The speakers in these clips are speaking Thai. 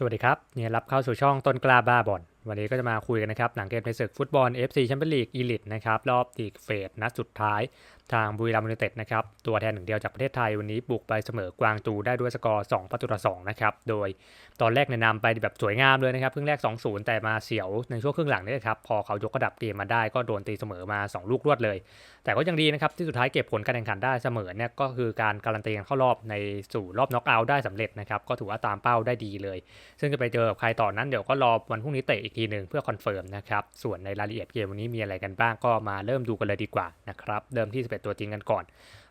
สวัสดีครับเนี่ยรับเข้าสู่ช่องต้นกล้าบ้าบอล วันนี้ก็จะมาคุยกันนะครับ หลังเกมในศึกฟุตบอล FC แชมเปี้ยนลีกอีลิทนะครับ รอบลีกเฟสนัดสุดท้ายทางบุรีรัมย์ยูไนเต็ดนะครับ ตัวแทนหนึ่งเดียวจากประเทศไทยวันนี้บุกไปเสมอกวางตูได้ด้วยสกอร์2ประตูต่อ2นะครับ โดยตอนแรกในะนำไปแบบสวยงามเลยนะครับครึ่งแรก 2-0 แต่มาเสียวในช่วงครึ่งหลังนี่ครับ พอเขายกระดับเกมมาได้ก็โดนตีเสมอมา 2 ลูกรวดเลย แต่ก็ยังดีนะครับที่สุดท้ายเก็บผลการแข่งขันได้เสมอเนี่ยก็คือการการันตีกันเข้ารอบในสู่รอบน็อกเอาท์ได้สำเร็จนะครับก็ถือว่าตามเป้าได้ดีเลย ซึ่งจะไปเจอกับใครต่อนนั้นเดี๋ยวก็รอวันพรุ่งนี้เตะอีกทีหนึ่งเพื่อคอนเฟิร์มนะครับ ส่วนในรายละเอียดเกมวันนี้มีอะไรกันบ้างก็มาเริ่มดูกันเลยดีกว่านะครับ เริ่มที่ 11 ตัวจริงกันก่อน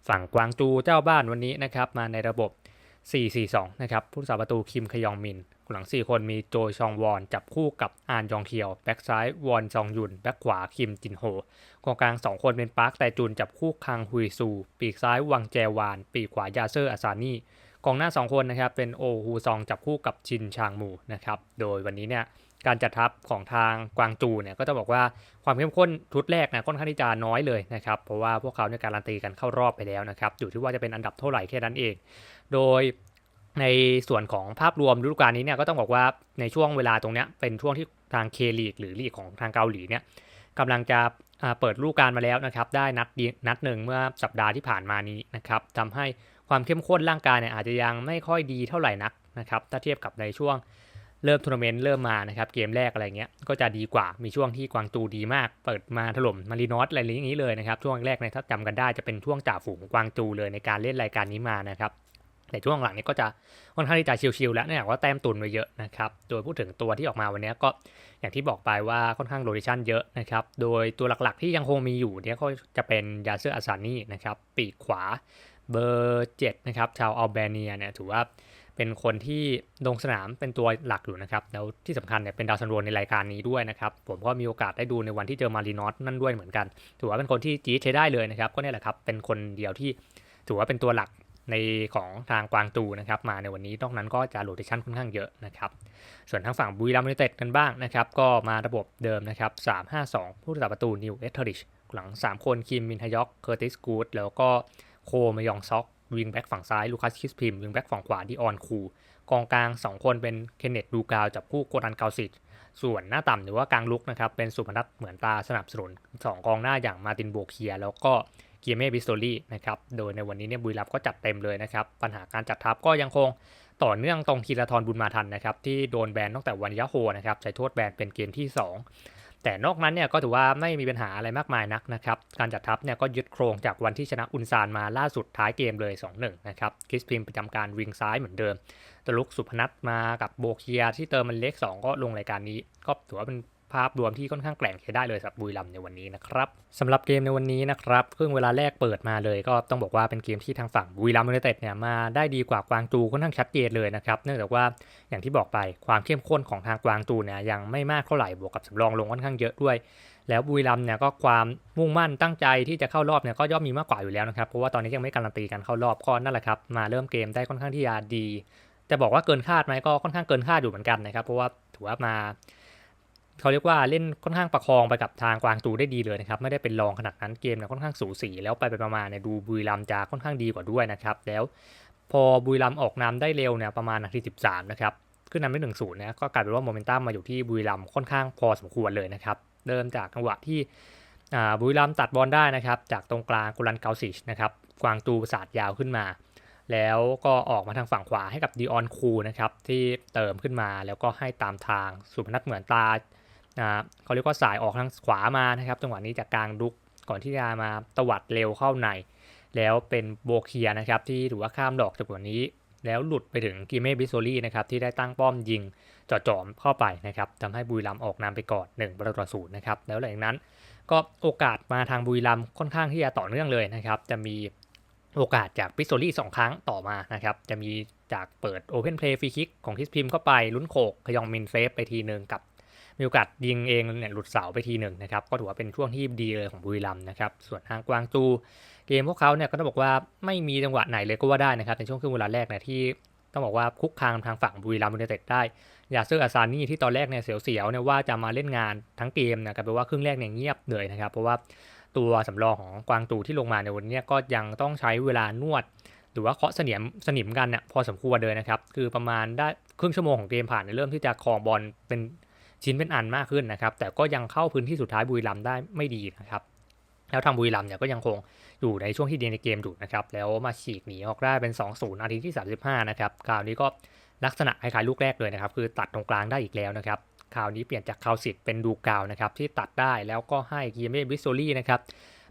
ฝั่งกวางจูเจ้าบ้านวันนี้นะครับมาในระบบ 4-4-2 นะครับ ผู้รักษาประตูคิมขยองมินหลัง 4 คนมีโจชองวอน จับคู่กับอานยองเทียว แบ็กซ้าย วอนซองยุน แบ็กขวา คิมจินโฮกองกลาง 2 คนเป็นปาร์คแต่จุน จับคู่คังฮุยซู ปีกซ้าย วังแจวาน ปีกขวายาเซอร์อาซานีกองหน้า 2 คนนะครับเป็นโอฮูซองจับคู่กับชินชางมูนะครับ โดยวันนี้เนี่ย การจัดทัพของทางกวางจูเนี่ยก็จะบอกว่าความเข้มข้นชุดแรกนะค่อนข้างที่จะน้อยเลยนะครับเพราะว่าพวกเขาเนี่ยการันตีกันเข้ารอบไปแล้วนะครับอยู่ที่ว่าจะเป็นอันดับเท่าไหร่แค่นั้นเอง โดยในส่วนของภาพรวมฤดูกาลนี้เนี่ยก็ต้องบอกว่าในช่วงเวลาตรงเนี้ยเป็นช่วงที่ทางเคลีกหรือลีกของทางเกาหลีเนี่ยกำลังจะเปิดฤดูกาลมาแล้วนะครับได้นัดนัดหนึ่งเมื่อสัปดาห์ที่ผ่านมานี้นะครับทำให้ความเข้มข้นร่างกายเนี่ยอาจจะยังไม่ค่อยดีเท่าไหร่นักนะครับถ้าเทียบกับในช่วง เริ่มทัวร์นาเมนต์เริ่มมานะครับเกมแรกอะไรเงี้ยก็จะดีกว่ามีช่วงที่กวางตูดีมาก เปิดมาถล่มมารีนอสอะไรอย่างนี้เลยนะครับช่วงแรกเนี่ยถ้าจำกันได้จะเป็นช่วงจ่าฝูงกวางตูเลยในการเล่นรายการนี้มานะครับแต่ช่วงหลังนี้ก็จะค่อนข้างที่จะชิลๆแล้วเนื่องจากว่าแต้มตุนไว้เยอะนะครับ โดยพูดถึงตัวที่ออกมาวันนี้ก็อย่างที่บอกไปว่าค่อนข้างโรเ t ชันเยอะนะครับ โดยตัวหลักๆที่ยังคงมีอยู่เนี่ยก็จะเป็นยาเซอร์อาซานี่นะครับ ปีกขวาเบอร์7นะครับชาวอัลเบเนียเนี่ยถือว่า เป็นคนที่ลงสนามเป็นตัวหลักอยู่นะครับ แล้วที่สำคัญเนี่ยเป็นดาวซันโรในรายการนี้ด้วยนะครับ ผมก็มีโอกาสได้ดูในวันที่เจอมารีนอสนั่นด้วยเหมือนกัน ถือว่าเป็นคนที่จี๊ดใช้ได้เลยนะครับ ก็เนี่ยแหละครับ เป็นคนเดียวที่ถือว่าเป็นตัวหลักในของทางกวางตูนะครับมาในวันนี้นอกนั้นก็จะโรเ t ชันค่อนข้างเยอะนะครับ ส่วนทางฝั่งบุรีรัมย์ยูไนเต็ดกันบ้างนะครับ ก็มาระบบเดิมนะครับ 3-5-2 ผู้รักษาประตูนิวเอเทอริชหลัง 3 คนคิมมินฮยอกเคอร์ติสกูดแล้วก็โคมยองซ็อก วิงแบ็กฝั่งซ้ายลูคัสคิสพิมวิงแบ็กฝั่งขวาดิออนคู กองกลาง 2 คนเป็นเคนเนตดูกาวจับคู่โกดันเกาซิตส่วนหน้าต่ำหรือว่ากลางลุกนะครับเป็นสุพนัทเหมือนตาสนับสนุน 2 กองหน้าอย่างมาตินโบเคีย แล้วก็เกียเม่บิสโตลี่นะครับโดยในวันนี้เนี่ยบุรีรัมย์ก็จัดเต็มเลยนะครับปัญหาการจัดทัพก็ยังคงต่อเนื่องตรงคีราทรบุญมาทันนะครับที่โดนแบนตั้งแต่วันยะโฮนะครับใช้โทษแบนเป็นเกมที่ 2 แต่นอกนั้นเนี่ยก็ถือว่าไม่มีปัญหาอะไรมากมายนักนะครับการจัดทัพเนี่ยก็ยึดโครงจากวันที่ชนะอุนซานมาล่าสุดท้ายเกมเลย 2-1 นะครับคริสพิมประจำการวิงซ้ายเหมือนเดิมตลุกสุพนัทมากับโบเคียที่เติมมันเล็ก 2 ก็ลงรายการนี้ ก็ถือว่าเป็น ภาพรวมที่ค่อนข้างแกร่งใช้ได้เลยสำหรับบุรีรัมในวันนี้นะครับสำหรับเกมในวันนี้นะครับครึ่งเวลาแรกเปิดมาเลย ก็ต้องบอกว่าเป็นเกมที่ทางฝั่งบุรีรัมยูไนเต็ดเนี่ยมาได้ดีกว่ากวางจูค่อนข้างชัดเจนเลยนะครับเนื่องจากว่าอย่างที่บอกไปความเข้มข้นของทางกวางจูเนี่ยยังไม่มากเท่าไหร่บวกกับสำรองลงค่อนข้างเยอะด้วย แล้วบุรีรัมเนี่ยก็ความมุ่งมั่นตั้งใจที่จะเข้ารอบเนี่ยก็ย่อมมีมากกว่าอยู่แล้วนะครับเพราะว่าตอนนี้ยังไม่การันตีกันเข้ารอบก็นั่นแหละครับมาเริ่มเกมได้ค่อนข้างที่จะดีจะบอกว่าเกินคาดไหมก็ค่อนข้างเกินคาดอยู่เหมือนกันนะครับเพราะว่าถือว่ามา เขาเรียกว่าเล่นค่อนข้างประคองไปกับทางกวางตูได้ดีเลยนะครับไม่ได้เป็นรองขนาดนั้นเกมเนี่ยค่อนข้างสูสีแล้วไปไปประมาณเนี่ยดูบุรีรัมจะค่อนข้างดีกว่าด้วยนะครับแล้วพอบุรีรัมออกนำได้เร็วเนี่ยประมาณนาที13นะครับขึ้นนำได้หนึ่งศูนย์นะก็กลายเป็นว่าโมเมนตัมมาอยู่ที่บุรีรัมค่อนข้างพอสมควรเลยนะครับเริ่มจากจังหวะที่บุรีรัมตัดบอลได้นะครับจากตรงกลางกุลันเกาซิชนะครับกวางตูศาสตร์ยาวขึ้นมา แล้วก็ออกมาทางฝั่งขวาให้กับดีออนคูนะครับที่เติมขึ้นมาแล้วก็ให้ตามทางสุพนัทเหมือนตา เขาเรียกว่าสายออกทางขวามานะครับจังหวะนี้จากกลางลุกก่อนที่จะมาตวัดเร็วเข้าใน แล้วเป็นโบเคียนะครับที่ถือว่าข้ามดอกจากวันนี้ แล้วหลุดไปถึงกิเม่บิโซลี่นะครับที่ได้ตั้งป้อมยิงจ่อจอมเข้าไปนะครับทำให้บุรีรัมออกนำไปก่อน1ประตูต่อศูนย์นะครับแล้วหลังจากนั้นก็โอกาสมาทางบุรีรัมค่อนข้างที่จะต่อเนื่องเลยนะครับจะมีโอกาสจากบิโซลี่สองครั้งต่อมานะครับ จะมีจากเปิดโอเพนเพลย์ฟรีคิกของทิสพิมเข้าไปลุ้นโขกขยองมินเซฟไปทีหนึ่งกับ มีโอกาสยิงเองเนี่ยหลุดเสาไปทีหนึ่งนะครับก็ถือว่าเป็นช่วงที่ดีเลยของบุรีรัมนะครับส่วนทางกวางตูเกมพวกเขาเนี่ยก็ต้องบอกว่าไม่มีจังหวะไหนเลยก็ว่าได้นะครับในช่วงครึ่งเวลาแรกเนี่ยที่ต้องบอกว่าคุกคางทางฝั่งบุรีรัมย์ยูไนเต็ดได้ ยาเซอร์อาซานี่ที่ตอนแรกเนี่ยเสียวๆเนี่ยว่าจะมาเล่นงานทั้งเกมนะครับแปลว่าครึ่งแรกเนี่ยเงียบเลยนะครับ เพราะว่าตัวสำรองของกวางตูที่ลงมาในวันนี้ก็ยังต้องใช้เวลานวด หรือว่าเคาะเสนียมสนิมกันเนี่ยพอสมควรเลยนะครับ คือประมาณได้ครึ่งชั่วโมงของเกมผ่านเนี่ยเริ่มที่จะครองบอลเป็น ชิ้นเป็นอันมากขึ้นนะครับ แต่ก็ยังเข้าพื้นที่สุดท้ายบุรีรัมได้ไม่ดีนะครับ แล้วทางบุรีรัมย์เนี่ยก็ยังคงอยู่ในช่วงที่ดีในเกมอยู่นะครับ แล้วมาฉีกหนีออกได้เป็น 2-0นาทีที่ 35 นะครับ คราวนี้ก็ลักษณะคล้ายๆลูกแรกเลยนะครับ คือตัดตรงกลางได้อีกแล้วนะครับคราวนี้เปลี่ยนจากคาวสิทธิ์เป็นดูกาวนะครับที่ตัดได้แล้วก็ให้เกียเมบิสโซลี่นะครับ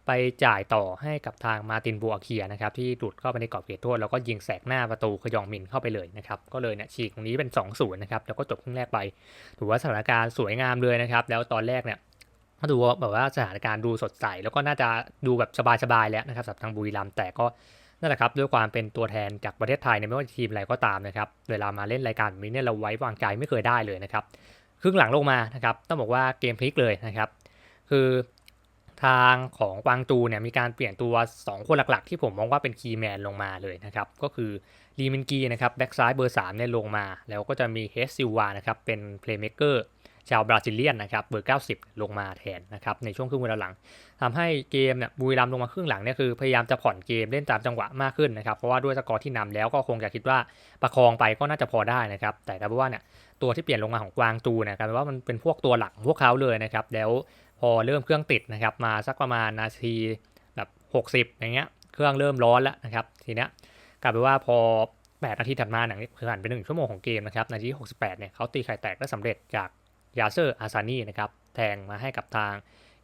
ไปจ่ายต่อให้กับทางมาตินบัวเคียนะครับที่หลุดเข้าไปในกรอบเขตโทษแล้วก็ยิงแสกหน้าประตูขยองมินเข้าไปเลยนะครับก็เลยเนี่ยฉีกตรงนี้เป็น 2 0นะครับแล้วก็จบครึ่งแรกไป ถือว่าสถานการณ์สวยงามเลยนะครับแล้วตอนแรกเนี่ยก็ดูแบบว่าสถานการณ์ดูสดใส แล้วก็น่าจะดูแบบสบายๆแล้วนะครับสำหรับทางบุรีรัมย์แต่ก็นั่นแหละครับด้วยความเป็นตัวแทนจากประเทศไทยเนี่ยไม่ว่าทีมอะไรก็ตามนะครับเวลามาเล่นรายการนี้เนี่ยเราไว้วางใจไม่เคยได้เลยนะครับครึ่งหลังลงมานะครับต้องบอกว่าเกมพลิกเลยนะครับคือ ทางของกวางตูเนี่ยมีการเปลี่ยนตัว 2 คนหลักๆ ที่ผมมองว่าเป็นคีย์แมนลงมาเลยนะครับก็คือลีมินกีนะครับแบ็กซ้ายเบอร์3เนี่ยลงมา แล้วก็จะมีเฮสซิวานะครับเป็นเพลย์เม k เกอร์ชาวบราซิเลียนนะครับเบอร์ 90 ลงมาแทนนะครับในช่วงครึ่งเวลาหลังทำให้เกมเนี่ยบุรีรัมลงมาครึ่งหลังเนี่ยคือพยายามจะผ่อนเกมเล่นตามจังหวะมากขึ้นนะครับเพราะว่าด้วยสกอร์ที่นำแล้วก็คงจะคิดว่าประคองไปก็น่าจะพอได้นะครับแต่ถ้าว่าเนี่ยตัวที่เปลี่ยนลงมาของกวางตูเนี่ยกลายเป็นว่ามันเป็นพวกตัวหลักพวกเขาเลยนะครับแล้ว พอเริ่มเครื่องติดนะครับ มาสักประมาณนาทีแบบ 60 อย่างเงี้ย เครื่องเริ่มร้อนแล้วนะครับ ทีเนี้ยกลายเป็นว่าพอ 8 นาทีถัดมาหนังผ่านไป1ชั่วโมงของเกมนะครับ นาที68 เนี่ยเขาตีไข่แตกได้สำเร็จจากยาเซอร์อาซานีนะครับ แทงมาให้กับทาง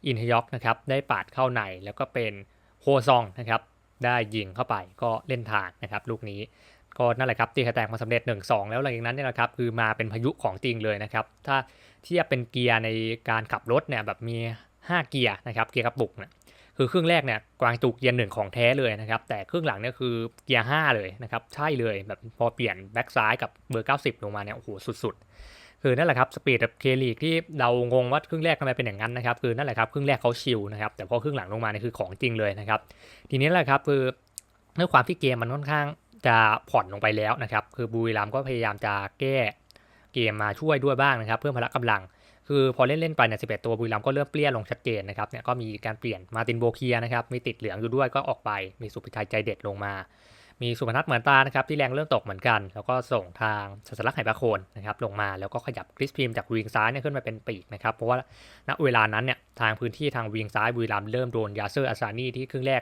อินฮยอกนะครับ ได้ปาดเข้าในแล้วก็เป็นโฮซองนะครับ ได้ยิงเข้าไปก็เล่นทางนะครับ ลูกนี้ก็นั่นแหละครับตีไข่แตกมาสำเร็จ 1-2 แล้วหลังจากนั้นเนี่ยนะครับคือมาเป็นพายุของจริงเลยนะครับ ถ้า ทียบเป็นเกียร์ในการขับรถเนี่ยแบบมี 5 เกียร์นะครับเกียร์กระปุกเนี่ยคือครึ่งแรกเนี่ยกวางตูเกียร์หนึ่งของแท้เลยนะครับแต่ครึ่งหลังเนี่ยคือเกียร์5เลยนะครับใช่เลยแบบพอเปลี่ยนแบ็กซ้ายกับเบอร์ 90 ลงมาเนี่ยโอ้โหสุด ๆ คือนั่นแหละครับสปีดแบบเคลีกที่เรางงว่าครึ่งแรกทำไมเป็นอย่างนั้นนะครับคือนั่นแหละครับครึ่งแรกเขาชิลนะครับแต่พอครึ่งหลังลงมาเนี่ยคือของจริงเลยนะครับทีนี้แหละครับคือด้วยความที่เกมมันค่อนข้างจะผ่อนลงไปแล้วนะครับ คือบุรีรัมย์ก็พยายามจะแก้ เกมมาช่วยด้วยบ้างนะครับ เพิ่มพละกำลัง คือพอเล่นเล่นไปเนี่ย11ตัวบุรีรัมก็เริ่มเปลี่ยนลงชัดเจนนะครับเนี่ยก็มีการเปลี่ยนมาตินโบเคียนะครับมีติดเหลืองอยู่ด้วยก็ออกไป มีสุภชัยใจเด็ดลงมา มีสุพนัทเหมือนตานะครับที่แรงเริ่มตกเหมือนกัน แล้วก็ส่งทางสัสลักไหปะโคนนะครับลงมาแล้วก็ขยับคริสพิมจากวิงซ้ายเนี่ยขึ้นมาเป็นปีกนะครับเพราะว่าณเวลานั้นเนี่ยทางพื้นที่ทางวิงซ้ายบุรีรัมเริ่มโดนยาเซอร์อาซานีที่ครึ่งแรก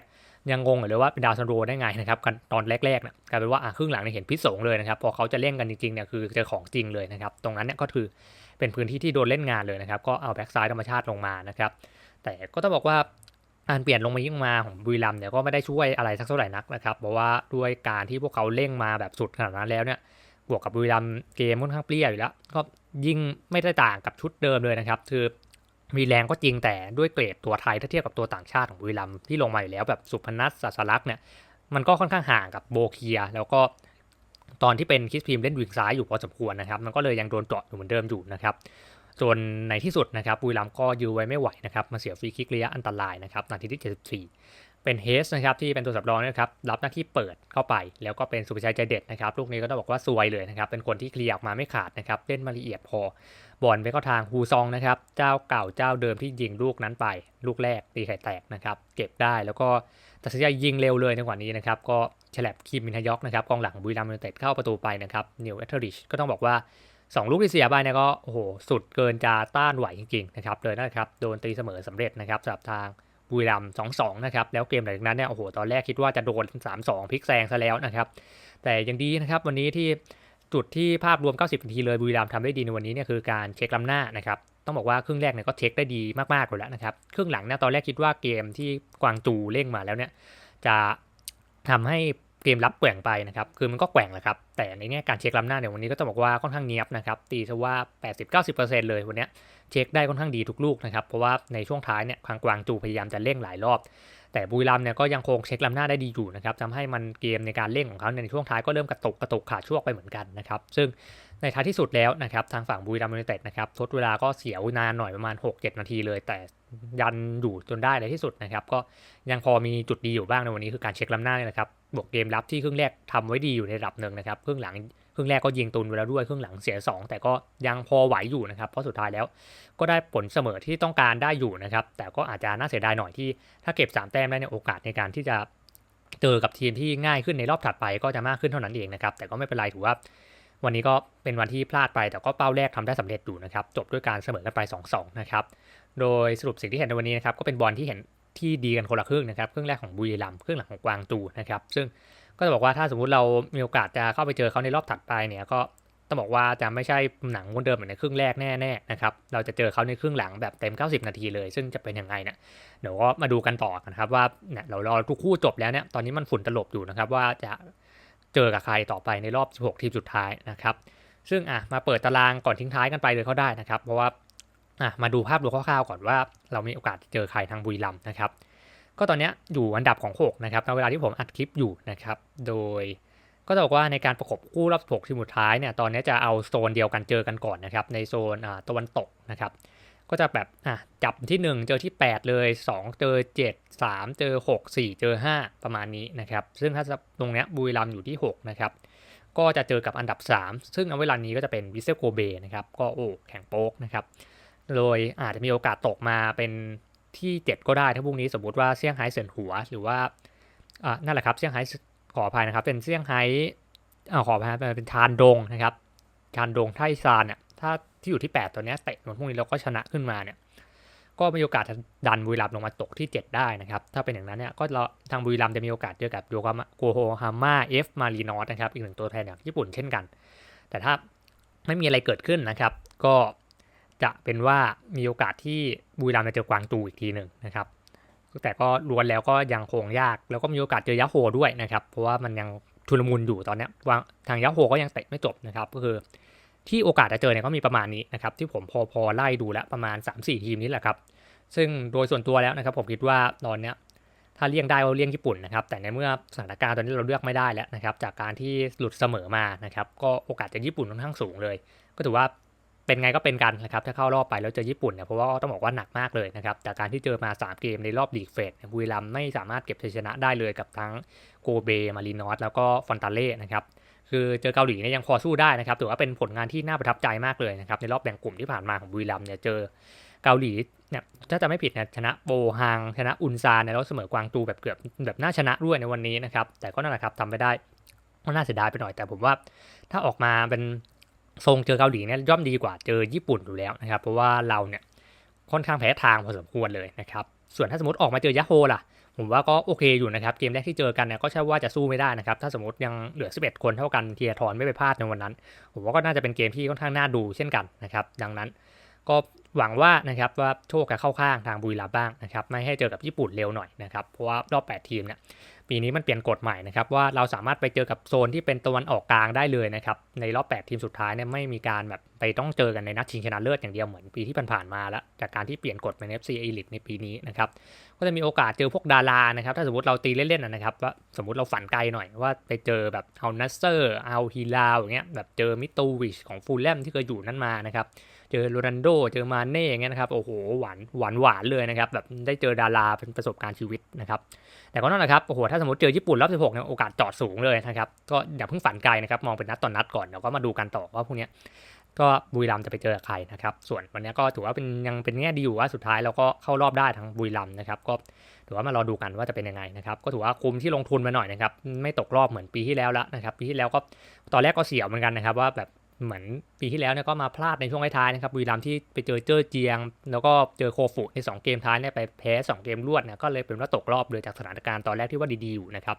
ยังงงอยู่เลยว่าเป็นดาวซันโรได้ไงนะครับตอนแรกๆเนี่ยกลายเป็นว่าครึ่งหลังเนี่ยเห็นพิษสงเลยนะครับพอเขาจะเล่นกันจริงๆเนี่ยคือเจอของจริงเลยนะครับตรงนั้นเนี่ยก็คือเป็นพื้นที่ที่โดนเล่นงานเลยนะครับก็เอาแบ็กซ้ายธรรมชาติลงมานะครับแต่ก็ต้องบอกว่าการเปลี่ยนลงมายิ่งมาของบุรีรัมเนี่ยก็ไม่ได้ช่วยอะไรสักเท่าไหร่นักนะครับเพราะว่าด้วยการที่พวกเขาเล่งมาแบบสุดขนาดนั้นแล้วเนี่ยบวกกับบุรีรัมเกมค่อนข้างเปรี้ยวอยู่แล้ว ก็ยิ่งไม่ได้ต่างกับชุดเดิมเลยนะครับ คือ มีแรงก็จริงแต่ด้วยเกรดตัวไทยถ้าเทียบกับตัวต่างชาติของบุรีรัมที่ลงมาอยู่แล้วแบบสุพนัทสัสลักษ์เนี่ยมันก็ค่อนข้างห่างกับโบเคีย แล้วก็ตอนที่เป็นคิสพิมเล่นวิงซ้ายอยู่พอสมควรนะครับ มันก็เลยยังโดนเจาะอยู่เหมือนเดิมอยู่นะครับจนในที่สุดนะครับบุรีรัมก็ยื้อไว้ไม่ไหวนะครับมาเสียฟรีคิกระยะอันตรายนะครับนาทีที่ 74 เป็นเฮสนะครับที่เป็นตัวสำรองนะครับรับหน้าที่เปิดเข้าไป แล้วก็เป็นสุภชัยใจเด็ดนะครับลูกนี้ก็ต้องบอกว่าซวยเลยนะครับเป็นคนที่เคลียร์ออกมาไม่ขาดนะครับเล่นมาละเอียดพอ บอลไปเข้าทางฮูซองนะครับ เจ้าเก่าเจ้าเดิมที่ยิงลูกนั้นไป ลูกแรกตีไข่แตกนะครับ เก็บได้แล้วก็ตัดสินใจยิงเร็วเลยในวันนี้นะครับ ก็ฉลับคิมมินทยอกนะครับกองหลังบุรีรัมย์ยูไนเต็ดเข้าประตูไปนะครับนิวเอเทอริชก็ต้องบอกว่า 2 ลูกที่เสียไปเนี่ยก็โอ้โหสุดเกินจะต้านไหวจริงๆนะครับเลยนะครับโดนตีเสมอสำเร็จนะครับสำหรับทางบุรีรัมย์2-2นะครับแล้วเกมหลังจากนั้นเนี่ยโอ้โหตอนแรกคิดว่าจะโดน 3-2พลิกแซงซะแล้วนะครับแต่ยังดีนะครับวันนี้ที่ จุดที่ภาพรวม 90 นาทีเลยบุรีรัมย์ทำได้ดีในวันนี้เนี่ยคือการเช็คล้ำหน้านะครับต้องบอกว่าครึ่งแรกเนี่ยก็เช็คได้ดีมากๆเลยแล้วนะครับครึ่งหลังเนี่ยตอนแรกคิดว่าเกมที่กวางจูเร่งมาแล้วเนี่ยจะทำให้เกมรับแกว่งไปนะครับ คือมันก็แกว่งแหละครับ แต่ในแง่การเช็คล้ำหน้าเนี่ยวันนี้ก็ต้องบอกว่าค่อนข้างเนียบนะครับ ตีซะว่า 80-90%เลยวันนี้เช็คได้ค่อนข้างดีทุกลูกนะครับ เพราะว่าในช่วงท้ายเนี่ยทางกวางจูพยายามจะเร่งหลายรอบ แต่บุรีรัมเนี่ยก็ยังคงเช็คลำหน้าได้ดีอยู่นะครับทำให้มันเกมในการเร่งของเขาในช่วงท้ายก็เริ่มกระตุกกระตุกขาดช่วงไปเหมือนกันนะครับ ซึ่งในท้ายที่สุดแล้วนะครับทางฝั่งบุรีรัมย์ยูไนเต็ดนะครับทดเวลาก็เสียวนานหน่อยประมาณ 6-7 นาทีเลย แต่ยันอยู่จนได้ในที่สุดนะครับ ก็ยังพอมีจุดดีอยู่บ้างในวันนี้คือการเช็คลำหน้าเนี่ยนะครับบวกเกมรับที่ครึ่งแรกทำไว้ดีอยู่ในระดับหนึ่งนะครับครึ่งหลัง ครึ่งแรกก็ยิงตุนไปแล้วด้วยครึ่งหลังเสีย 2 แต่ก็ยังพอไหวอยู่นะครับ เพราะสุดท้ายแล้วก็ได้ผลเสมอที่ต้องการได้อยู่นะครับ แต่ก็อาจจะน่าเสียดายหน่อยที่ ถ้าเก็บ 3 แต้มได้เนี่ยโอกาสในการที่จะเจอกับทีมที่ง่ายขึ้นในรอบถัดไปก็จะมากขึ้นเท่านั้นเองนะครับ แต่ก็ไม่เป็นไรถือว่า วันนี้ก็เป็นวันที่พลาดไป แต่ก็เป้าแรกทำได้สำเร็จอยู่นะครับ จบด้วยการเสมอกันไป 2-2 นะครับ โดยสรุปสิ่งที่เห็นในวันนี้นะครับก็เป็นบอลที่เห็นที่ดีกันคนละครึ่งนะครับครึ่งแรกของบุรีรัมย์ครึ่งหลังของกวางตูนะครับ ซึ่ง ก็จะบอกว่าถ้าสมมุติเรามีโอกาสจะเข้าไปเจอเขาในรอบถัดไปเนี่ยก็ต้องบอกว่าจะไม่ใช่หนังวนเดิมเหมือนในครึ่งแรกแน่ๆนะครับ เราจะเจอเขาในครึ่งหลังแบบเต็ม 90 นาทีเลย ซึ่งจะเป็นยังไงเนี่ยเดี๋ยวก็มาดูกันต่อกันครับว่าเนี่ยเรารอทุกคู่จบแล้วเนี่ย ตอนนี้มันฝุ่นตลบอยู่นะครับว่าจะเจอกับใครต่อไปในรอบ 16 ทีมสุดท้ายนะครับ ซึ่งอะมาเปิดตารางก่อนทิ้งท้ายกันไปเลยเขาได้นะครับ เพราะว่าอะมาดูภาพรวมคร่าวๆก่อนว่า เรามีโอกาสเจอใครทางบุรีรัมย์นะครับ ก็ตอนนี้อยู่อันดับของ 6 นะครับในเวลาที่ผมอัดคลิปอยู่นะครับ โดยก็จะบอกว่าในการประกบคู่รอบ6ทีมสุดท้ายเนี่ยตอนนี้จะเอาโซนเดียวกันเจอกันก่อนนะครับ ในโซนอ่าตะวันตกนะครับ ก็จะแบบอะจับที่ 1 เจอที่ 8 เลย 2 เจอ 7 3 เจอ 6 4 เจอ 5 ประมาณนี้นะครับ ซึ่งถ้าตรงเนี้ยบุรีรัมย์อยู่ที่ 6 นะครับ ก็จะเจอกับอันดับ 3 ซึ่งในเวลานี้ก็จะเป็นวิเซลโกเบนะครับก็โอ้แข่งโป๊กนะครับ โดยอาจจะมีโอกาสตกมาเป็น ที่ 7 ก็ได้ถ้าพรุ่งนี้สมมติว่าเซี่ยงไฮ้เสินหัว หรือว่าอ่านั่นแหละครับเซี่ยงไฮ้ขออภัยนะครับ เป็นเซี่ยงไฮ้อ่าขออภัยเป็นทานดงนะครับทานดงไทซานเนี่ยถ้าที่อยู่ที่ 8ตัวนี้เตะวันพรุ่งนี้เราก็ชนะขึ้นมาเนี่ยก็มีโอกาสดันบุรีรัมย์ลงมาตกที่ 7 ได้นะครับ ถ้าเป็นอย่างนั้นเนี่ยก็เราทางบุรีรัมย์จะมีโอกาสเจอกับโยกามะโกโฮฮาม่าเอฟมารีนอสนะครับอีกหนึ่งตัวแทนจากญี่ปุ่นเช่นกัน แต่ถ้าไม่มีอะไรเกิดขึ้นนะครับ ก็ จะเป็นว่ามีโอกาสที่บุรีรัมย์จะเจอกวางตูอีกทีหนึ่งนะครับ แต่ก็ล้วนแล้วก็ยังคงยาก แล้วก็มีโอกาสเจอยะโฮด้วยนะครับ เพราะว่ามันยังทุลมุนอยู่ตอนนี้วางทางยะโฮก็ยังเตะไม่จบนะครับ ก็คือที่โอกาสจะเจอเนี่ยก็มีประมาณนี้นะครับ ที่ผมพอพอไล่ดูแล้วประมาณ 3-4 ทีมนี้แหละครับ ซึ่งโดยส่วนตัวแล้วนะครับ ผมคิดว่าตอนเนี้ยถ้าเลี่ยงได้ก็เลี่ยงญี่ปุ่นนะครับ แต่ในเมื่อสถานการณ์ตอนนี้เราเลือกไม่ได้แล้วนะครับ จากการที่หลุดเสมอมานะครับ ก็โอกาสจะญี่ปุ่นค่อนข้างสูงเลย ก็ถือว่า เป็นไงก็เป็นกันนะครับถ้าเข้ารอบไปแล้วเจอญี่ปุ่นเนี่ยเพราะว่าต้องบอกว่าหนักมากเลยนะครับจากการที่เจอมา 3 เกมในรอบลีกเฟสบุรีรัมไม่สามารถเก็บชัยชนะได้เลยกับทั้งโกเบมารีนอสแล้วก็ฟอนตาเล่นะครับคือเจอเกาหลีเนี่ยยังพอสู้ได้นะครับถือว่าเป็นผลงานที่น่าประทับใจมากเลยนะครับในรอบแบ่งกลุ่มที่ผ่านมาของบุรีรัมเนี่ยเจอเกาหลีเนี่ยถ้าจะไม่ผิดนี่ยชนะโบฮังชนะอุนซานแล้วเสมอกวางตูแบบเกือบแบบน่าชนะด้วยในวันนี้นะครับแต่ก็นั่นแหละครับทำไม่ได้ก็น่าเสียดายไปหน่อยแต่ผมว่าถ้าออกมาเป็น ทรงเจอเกาหลีเนี่ยย่อมดีกว่าเจอญี่ปุ่นอยู่แล้วนะครับ เพราะว่าเราเนี่ยค่อนข้างแพ้ทางพอสมควรเลยนะครับ ส่วนถ้าสมมติออกมาเจอยะโฮล่ะ ผมว่าก็โอเคอยู่นะครับ เกมแรกที่เจอกันเนี่ยก็ใช่ว่าจะสู้ไม่ได้นะครับ ถ้าสมมติยังเหลือ 11 คนเท่ากันเทียทรไม่ไปพลาดในวันนั้น ผมว่าก็น่าจะเป็นเกมที่ค่อนข้างน่าดูเช่นกันนะครับ ดังนั้นก็หวังว่านะครับว่าโชคจะเข้าข้างทางบุรีรัมย์บ้างนะครับ ไม่ให้เจอกับญี่ปุ่นเร็วหน่อยนะครับ เพราะว่ารอบ 8 ทีมเนี่ย ปีนี้มันเปลี่ยนกฎใหม่นะครับว่าเราสามารถไปเจอกับโซนที่เป็นตะวันออกกลางได้เลยนะครับในรอบ 8 ทีมสุดท้ายเนี่ยไม่มีการแบบไปต้องเจอกันในนัดชิงชนะเลิศอย่างเดียวเหมือนปีที่ผ่านๆมาแล้ว จากการที่เปลี่ยนกฎเป็น FC Elite ในปีนี้นะครับก็จะมีโอกาสเจอพวกดารานะครับถ้าสมมติเราตีเล่นๆนะครับว่าสมมติเราฝันไกลหน่อยว่าไปเจอแบบเอานัสเซอร์เอาฮีลาวอย่างเงี้ยแบบเจอมิโตวิชของฟูลแลมที่เคยอยู่นั่นมานะครับเจอโรนันโดเจอมาเน่อย่างเงี้ยนะครับโอ้โหหวานหวานหวานเลยนะครับแบบได้เจอดาราเป็นประสบการณ์ชีวิตนะครับ แต่ก็นั่นแหละครับโอ้โหถ้าสมมติเจอญี่ปุ่นรอบ 16เนี่ยโอกาสจอดสูงเลยนะครับก็อย่าเพิ่งฝันไกลนะครับมองเป็นนัดต่อนนัดก่อนเดี๋ยวก็มาดูกันต่อว่าพวกเนี้ยก็บุรีรัมจะไปเจอใครนะครับส่วนวันนี้ก็ถือว่าเป็นยังเป็นแง่ดีอยู่ว่าสุดท้ายเราก็เข้ารอบได้ทั้งบุรีรัมนะครับก็ถือว่ามารอดูกันว่าจะเป็นยังไงนะครับก็ถือว่าคุ้มที่ลงทุนมาหน่อยนะครับไม่ตกรอบเหมือนปีที่แล้วแล้วนะครับปีที่แล้วก็ตอนแรกก็เสียวเหมือนกันนะครับว่าแบบ เหมือนปีที่แล้วเนี่ยก็มาพลาดในช่วงท้ายๆนะครับบุรีรัมย์ที่ไปเจอเจอเจียง แล้วก็เจอโคฟุใน 2 เกมท้ายเนี่ยไปแพ้ 2 เกมรวดเนี่ยก็เลยเป็นว่าตกรอบเลยจากสถานการณ์ตอนแรกที่ว่าดีๆอยู่นะครับ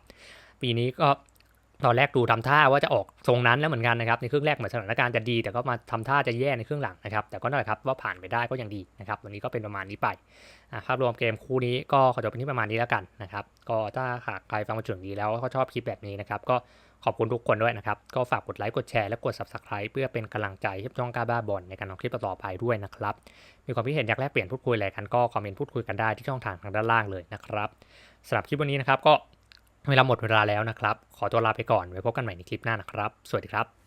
ปีนี้ก็ตอนแรกดูทำท่าว่าจะออกทรงนั้นแล้วเหมือนกันนะครับในครึ่งแรกเหมือนสถานการณ์จะดี แต่ก็มาทำท่าจะแย่ในครึ่งหลังนะครับแต่ก็นั่นแหละครับว่าผ่านไปได้ก็ยังดีนะครับวันนี้ก็เป็นประมาณนี้ไปภาพรวมเกมคู่นี้ก็ขอจบเป็นที่ประมาณนี้แล้วกันนะครับก็ถ้าหากใครฟังมาถึงนี้แล้วก็ชอบคลิปแบบนี้นะครับก็ ขอบคุณทุกคนด้วยนะครับ ก็ฝากกดไลค์กดแชร์และกด subscribe เพื่อเป็นกำลังใจให้ช่องกาบ้าบอลในการทำคลิปต่อไปด้วยนะครับ มีความคิดเห็นอยากแลกเปลี่ยนพูดคุยอะไรกันก็คอมเมนต์พูดคุยกันได้ที่ช่องทางทางด้านล่างเลยนะครับสำหรับคลิปวันนี้นะครับก็เวลาหมดเวลาแล้วนะครับ ขอตัวลาไปก่อนไว้พบกันใหม่ในคลิปหน้านะครับ สวัสดีครับ